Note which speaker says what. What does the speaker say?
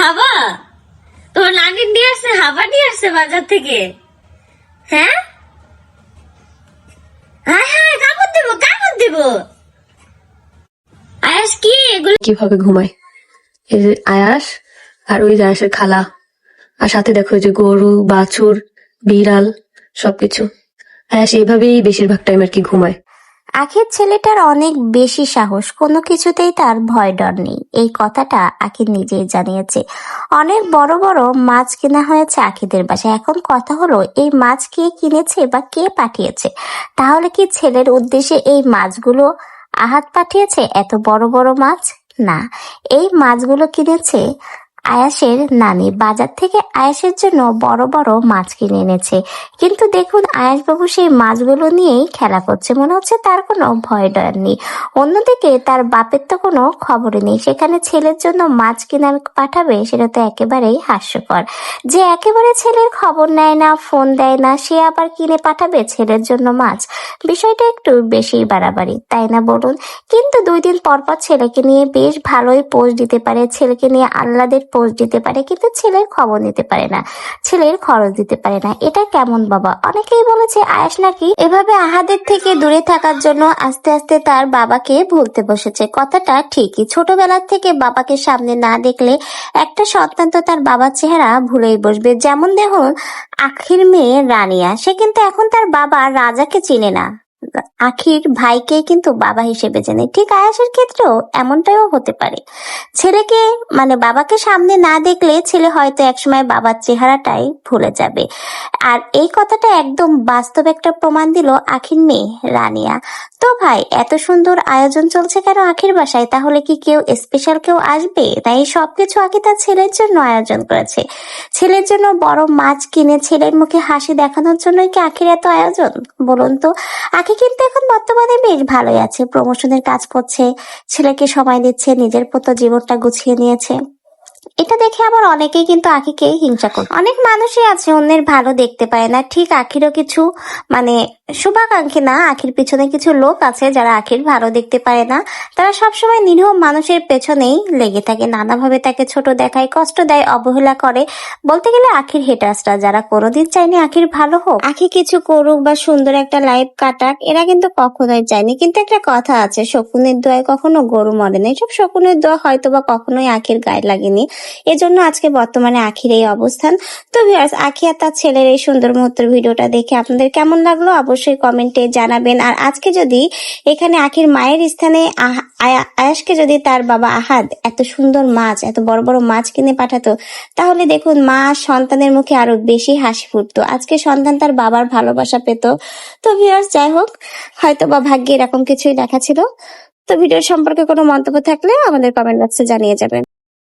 Speaker 1: হাবা তোমার নানি নিয়ে আসছে হাবা নিয়ে আসছে বাজার থেকে। হ্যাঁ? হ্যাঁ হ্যাঁ কাপড় দেবো কাপড় দেবো। আয়াস কি? এগুলো
Speaker 2: কীভাবে ঘুমায় এই যে আয়াস আর ওই যে আয়াসের খালা। আর সাথে দেখো যে গরু, বাছুর, বিড়াল, সবকিছু। আয়াস এইভাবেই বেশিরভাগ টাইম আর কি ঘুমায়।
Speaker 3: আখির ছেলেটার অনেক বেশি সাহস, কোনো কিছুতেই তার ভয় ডর নেই। এই কথাটা আখির নিজেই জানিয়েছে। অনেক বড় বড় মাছ কেনা হয়েছে আখিদের বাসায়। এখন কথা হলো, এই মাছ কে কিনেছে বা কে পাঠিয়েছে? তাহলে কি ছেলের উদ্দেশ্যে এই মাছগুলো আহাত পাঠিয়েছে? এত বড় বড় মাছ? না। এই মাছগুলো কিনেছে আয়াসের নানি বাজার থেকে আয়াসের জন্য বড় বড় মাছ কিনে এনেছে। কিন্তু দেখুন, আয়াসবাবু সেই মাছগুলো নিয়েই খেলা করছে। মনে হচ্ছে তার কোনো ভয় ডর নেই। অন্যদিকে তার বাপের তো কোনো খবরই নেই। সেখানে ছেলের জন্য মাছ কিনে পাঠাবে সেটা তো একেবারেই হাস্যকর। যে একেবারে ছেলের খবর নেয় না, ফোন দেয় না, সে আবার কিনে পাঠাবে ছেলের জন্য মাছ। বিষয়টা একটু বেশি বাড়াবাড়ি, তাই না বলুন? কিন্তু দুই দিন পর পর ছেলেকে নিয়ে বেশ ভালোই পোস্ট দিতে পারে। ছেলেকে নিয়ে আহ্লাদের পোস্ট দিতে পারে, কিন্তু ছেলের খবর নিতে পারে না, ছেলের খরচ দিতে পারে না। এটা কেমন বাবা? অনেকেই বলেছে আয়াস নাকি এভাবে আহাদের থেকে দূরে থাকার জন্য আস্তে আস্তে তার বাবাকে ভুলতে বসেছে। কথাটা ঠিকই। ছোটবেলার থেকে বাবাকে সামনে না দেখলে একটা সন্তান তো তার বাবার চেহারা ভুলেই বসবে। যেমন দেখুন, আখির মেয়ে রানিয়া। সে কিন্তু এখন তার বাবা রাজাকে চিনে না। আখির ভাইকে কিন্তু বাবা হিসেবে চেনে। ঠিক আয়াসের ক্ষেত্রেও এমনটাও হতে পারে। ছেলেকে মানে বাবাকে সামনে না দেখলে ছেলে হয়তো একসময় বাবার চেহারাটাই ভুলে যাবে। আর এই কথাটা একদম বাস্তব একটা প্রমাণ দিল আখির মেয়ে রানিয়া। তো ভাই, এত সুন্দর আয়োজন চলছে কেন আখির বাসায়? তাহলে কি কেউ স্পেশাল কেউ আসবে? তাই সবকিছু আগে তার ছেলের জন্য আয়োজন করেছে। ছেলের জন্য বড় মাছ কিনে ছেলের মুখে হাসি দেখানোর জন্যই কি আখির এত আয়োজন? বলুন তো। আখি কিন্তু এখন বর্তমানে বেশ ভালোই আছে। প্রমোশনের কাজ করছে, ছেলেকে সময় দিচ্ছে, নিজের মতো জীবনটা গুছিয়ে নিয়েছে। এটা দেখে আবার অনেকেই কিন্তু আখিকে হিংসা করে অনেক মানুষই আছে, অন্যের ভালো দেখতে পায় না। ঠিক আখিরও কিছু মানে শুভাকাঙ্ক্ষী না, আখির পিছনে কিছু লোক আছে যারা আখির ভালো দেখতে পায় না। তারা সবসময় নিরীহ মানুষের পেছনেই লেগে থাকে, নানাভাবে তাকে ছোট দেখায়, কষ্ট দেয়, অবহেলা করে। বলতে গেলে আখির হেটার্সরা যারা কোনোদিন চায়নি আখির ভালো হোক। আখি কিছু করুক বা সুন্দর একটা লাইফ কাটাক, এরা কিন্তু কখনোই চায়নি। কিন্তু একটা কথা আছে, শকুনের দোয়ায় কখনো গরু মরে না। এসব শকুনের দোয়া হয়তো বা কখনোই আখির গায়ে লাগেনি। এজন্য আজকে বর্তমানে আখির এই অবস্থান। তো ভিউয়ার্স, আখি আর তার ছেলের এই সুন্দর মুহূর্তের ভিডিওটা দেখে আপনাদের কেমন লাগল অবশ্যই কমেন্টে জানাবেন। আর আজকে যদি এখানে আখির মায়ের স্থানে আয়াসকে যদি তার বাবা আহাদ এত সুন্দর মাছ, এত বড় বড় মাছ কিনে পাঠাতো, তাহলে দেখুন মা সন্তানের মুখে আরও বেশি হাসি ফুটতো। আজকে সন্তান তার বাবার ভালোবাসা পেত। তো ভিউয়ার্স, যাই হোক হয়তো বা ভাগ্যে এরকম কিছুই লেখা ছিল। তো ভিডিও সম্পর্কে কোনো মন্তব্য থাকলে আমাদের কমেন্ট বক্সে জানিয়ে যাবেন।